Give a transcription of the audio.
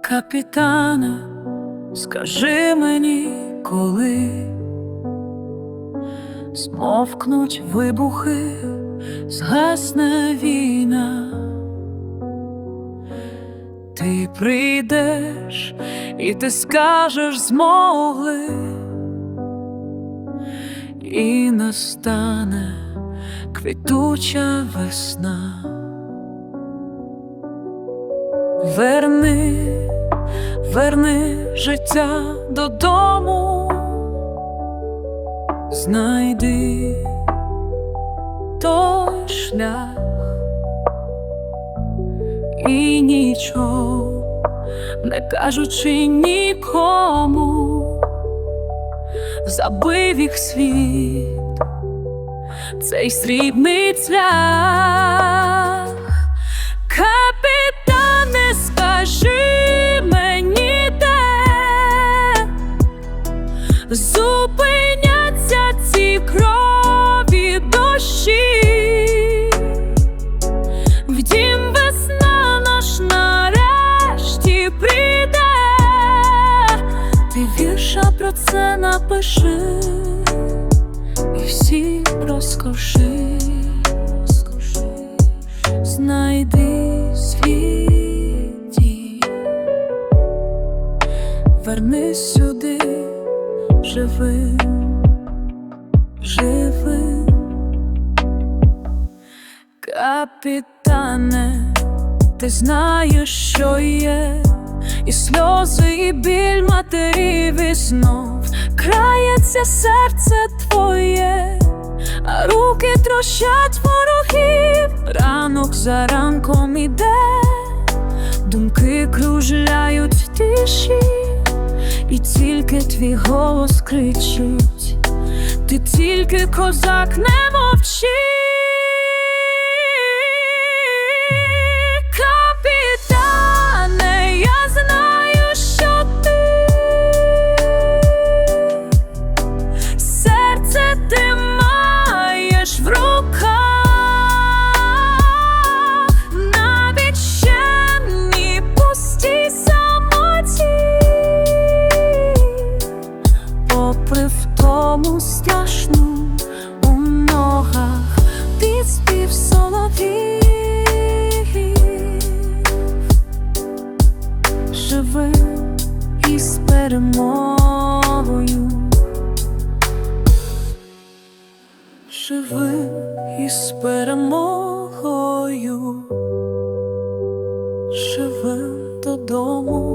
Капітане, скажи мені, коли змовкнуть вибухи, згасне війна, ти прийдеш і ти скажеш змогли, і настане квітуча весна. Верни, верни життя додому, знайди той шлях і нічого, не кажучи нікому, забив їх світ, цей срібний цвях. Капітане, скажи це напиши. І всі розкоши, знайди свій дім. Вернись сюди живим, живим, капітане, ти знаєш, що є, і сльози, і біль матерів, і знов крається серце твоє, а руки трощать ворогів, ранок за ранком іде, думки кружляють в тиші, і тільки твій голос кричить, ти тільки козак не мовчи. Втому страшну у ногах підспів соловів. Живи із перемогою. Живи із перемогою, живи додому.